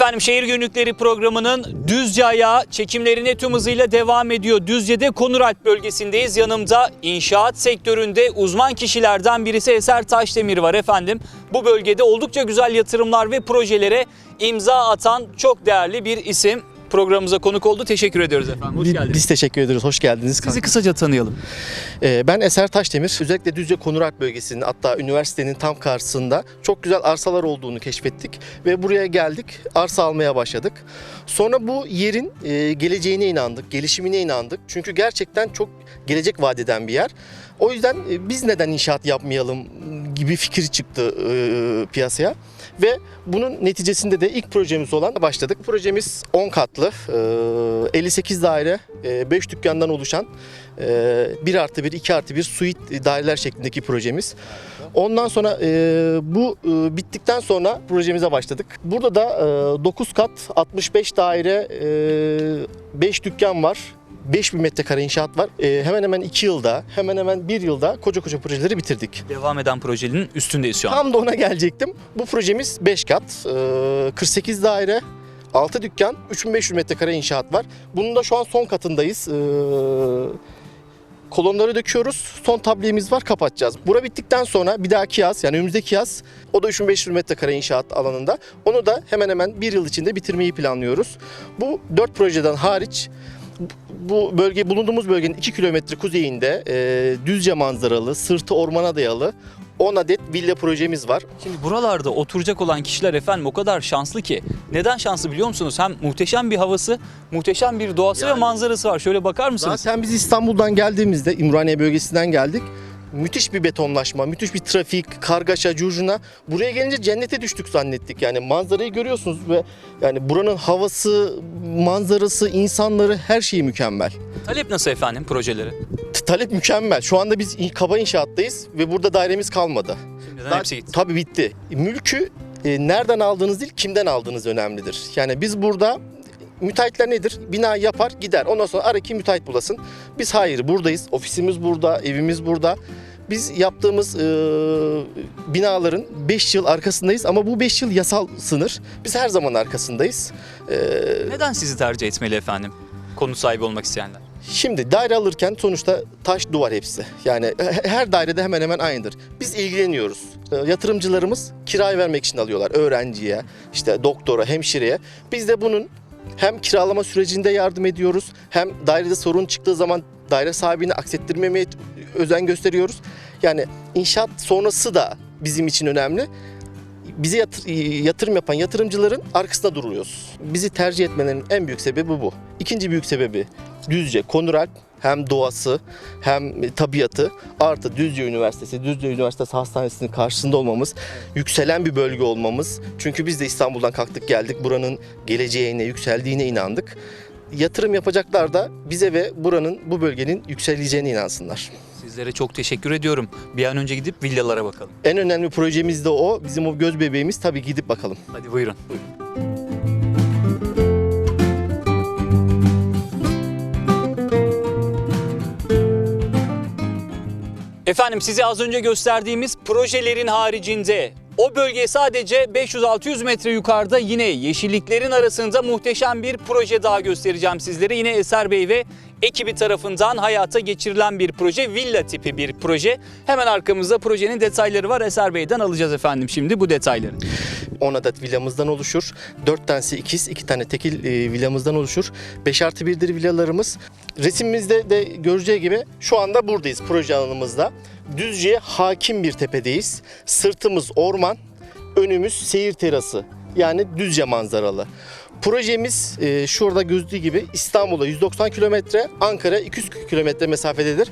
Efendim Şehir Günlükleri programının Düzce ayağı çekimlerine tüm hızıyla devam ediyor. Düzce'de Konuralp bölgesindeyiz. Yanımda inşaat sektöründe uzman kişilerden birisi Eser Taşdemir var efendim. Bu bölgede oldukça güzel yatırımlar ve projelere imza atan çok değerli bir isim. Programımıza konuk oldu. Teşekkür ediyoruz efendim. Hoş geldiniz. Biz teşekkür ederiz. Hoş geldiniz. Sizi kısaca tanıyalım. Ee, ben Eser Taşdemir. Özellikle Düzce Konuralp bölgesinin hatta üniversitenin tam karşısında çok güzel arsalar olduğunu keşfettik ve buraya geldik. Arsa almaya başladık. Sonra bu yerin e, geleceğine inandık, gelişimine inandık. Çünkü gerçekten çok gelecek vadeden bir yer. O yüzden e, biz neden inşaat yapmayalım gibi fikir çıktı e, piyasaya. Ve bunun neticesinde de ilk projemiz olan başladık. Projemiz 10 katlı, e, 58 daire, 5 dükkandan oluşan 1 artı 1, 2 artı 1 suite daireler şeklindeki projemiz. Ondan sonra e, bu e, bittikten sonra projemize başladık. Burada da 9 kat, 65 daire, 5 dükkan var. 5000 metrekare inşaat var. E, hemen hemen 2 yılda, hemen hemen 1 yılda koca koca projeleri bitirdik. Devam eden projenin üstündeyiz şu an. Tam da ona gelecektim. Bu projemiz 5 kat, e, 48 daire, 6 dükkan, 3500 metrekare inşaat var. Bunun da şu an son katındayız. E, kolonları döküyoruz. Son tablemiz var kapatacağız. Bura bittikten sonra bir dahaki yaz yani önümüzdeki yaz o da 3500 metrekare inşaat alanında. Onu da hemen hemen bir yıl içinde bitirmeyi planlıyoruz. Bu 4 projeden hariç bu bölge bulunduğumuz bölgenin 2 kilometre kuzeyinde e, düzce manzaralı, sırtı ormana dayalı 10 adet villa projemiz var. Şimdi buralarda oturacak olan kişiler efendim o kadar şanslı ki. Neden şanslı biliyor musunuz? Hem muhteşem bir havası, muhteşem bir doğası ve Yani- manzarası var. Şöyle bakar mısınız? Zaten biz İstanbul'dan geldiğimizde İmraniye bölgesinden geldik. Müthiş bir betonlaşma, müthiş bir trafik, kargaşa, curcuna. Buraya gelince cennete düştük zannettik. Yani manzarayı görüyorsunuz ve yani buranın havası, manzarası, insanları her şeyi mükemmel. Talep nasıl efendim projeleri? T- Talep mükemmel. Şu anda biz in- kaba inşaattayız ve burada dairemiz kalmadı. Daha- hepsi gitti. Tabii bitti. Mülkü e, nereden aldığınız değil, kimden aldığınız önemlidir. Yani biz burada müteahhitler nedir? Bina yapar, gider. Ondan sonra ara ki müteahhit bulasın. Biz hayır, buradayız. Ofisimiz burada, evimiz burada. Biz yaptığımız e, binaların 5 yıl arkasındayız ama bu 5 yıl yasal sınır. Biz her zaman arkasındayız. E, Neden sizi tercih etmeli efendim? Konu sahibi olmak isteyenler. Şimdi daire alırken sonuçta taş duvar hepsi. Yani he- her dairede hemen hemen aynıdır. Biz ilgileniyoruz. Yatırımcılarımız kiraya vermek için alıyorlar. Öğrenciye, işte doktora, hemşireye. Biz de bunun hem kiralama sürecinde yardım ediyoruz. Hem dairede sorun çıktığı zaman daire sahibini aksettirmemeye özen gösteriyoruz. Yani inşaat sonrası da bizim için önemli. Bize yatır- yatırım yapan yatırımcıların arkasında duruyoruz. Bizi tercih etmelerinin en büyük sebebi bu. İkinci büyük sebebi Düzce, Konuralp hem doğası hem tabiatı artı Düzce Üniversitesi, Düzce Üniversitesi Hastanesi'nin karşısında olmamız, yükselen bir bölge olmamız. Çünkü biz de İstanbul'dan kalktık geldik buranın geleceğine, yükseldiğine inandık. Yatırım yapacaklar da bize ve buranın, bu bölgenin yükseleceğine inansınlar. Sizlere çok teşekkür ediyorum. Bir an önce gidip villalara bakalım. En önemli projemiz de o. Bizim o göz bebeğimiz tabii gidip bakalım. Hadi buyurun. Efendim size az önce gösterdiğimiz projelerin haricinde o bölge sadece 500-600 metre yukarıda yine yeşilliklerin arasında muhteşem bir proje daha göstereceğim sizlere. Yine Eser Bey ve ekibi tarafından hayata geçirilen bir proje, villa tipi bir proje. Hemen arkamızda projenin detayları var. Eser Bey'den alacağız efendim şimdi bu detayları. 10 adet villamızdan oluşur. 4 tanesi ikiz, 2 tane tekil e, villamızdan oluşur. 5 artı 1'dir villalarımız. Resimimizde de göreceği gibi şu anda buradayız proje alanımızda. Düzce'ye hakim bir tepedeyiz. Sırtımız orman, önümüz seyir terası. Yani Düzce manzaralı. Projemiz e, şurada gözüktüğü gibi İstanbul'a 190 kilometre, Ankara 200 kilometre mesafededir.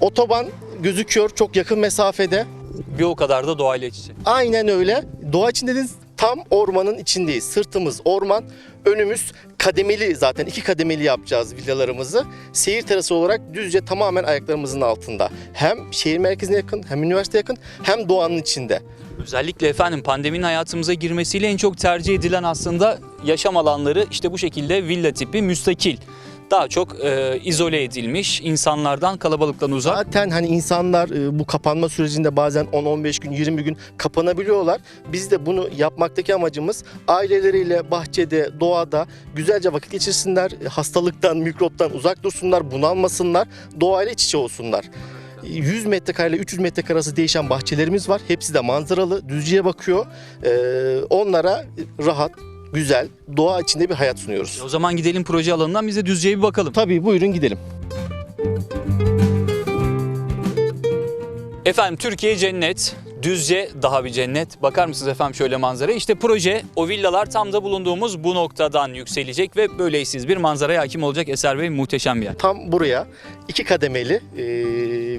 Otoban gözüküyor çok yakın mesafede. Bir o kadar da doğayla iç içe. Aynen öyle. Doğa içinde de tam ormanın içindeyiz. Sırtımız orman, önümüz kademeli zaten iki kademeli yapacağız villalarımızı. Seyir terası olarak düzce tamamen ayaklarımızın altında. Hem şehir merkezine yakın, hem üniversite yakın, hem doğanın içinde. Özellikle efendim pandeminin hayatımıza girmesiyle en çok tercih edilen aslında yaşam alanları işte bu şekilde villa tipi müstakil. daha çok e, izole edilmiş, insanlardan, kalabalıktan uzak. Zaten hani insanlar e, bu kapanma sürecinde bazen 10-15 gün, 20 gün kapanabiliyorlar. Biz de bunu yapmaktaki amacımız aileleriyle bahçede, doğada güzelce vakit geçirsinler. Hastalıktan, mikroptan uzak dursunlar, bunalmasınlar, doğayla iç içe olsunlar. 100 metrekare ile 300 metrekare arası değişen bahçelerimiz var. Hepsi de manzaralı, düzlüğe bakıyor. Ee, onlara rahat, güzel, doğa içinde bir hayat sunuyoruz. O zaman gidelim proje alanından biz de Düzce'ye bir bakalım. Tabii buyurun gidelim. Efendim Türkiye cennet, Düzce daha bir cennet. Bakar mısınız efendim şöyle manzara? İşte proje o villalar tam da bulunduğumuz bu noktadan yükselecek ve böyle eşsiz bir manzaraya hakim olacak Eser Bey muhteşem bir yer. Tam buraya iki kademeli e,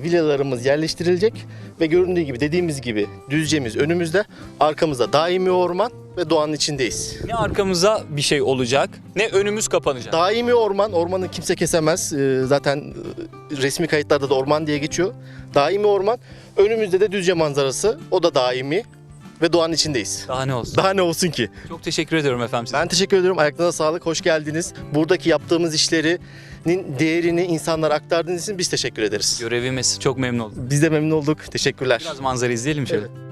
villalarımız yerleştirilecek ve göründüğü gibi dediğimiz gibi düzcemiz önümüzde, arkamızda daimi orman ve doğanın içindeyiz. Ne arkamıza bir şey olacak ne önümüz kapanacak. Daimi orman, ormanı kimse kesemez. E, zaten e, resmi kayıtlarda da orman diye geçiyor. Daimi orman, önümüzde de düzce manzarası, o da daimi ve doğanın içindeyiz. Daha ne olsun. Daha ne olsun ki? Çok teşekkür ediyorum efendim size. Ben teşekkür ediyorum. Ayaklarına sağlık. Hoş geldiniz. Buradaki yaptığımız işlerinin değerini insanlara aktardığınız için biz teşekkür ederiz. Görevimiz çok memnun oldum. Biz de memnun olduk. Teşekkürler. Biraz manzara izleyelim şöyle. Evet.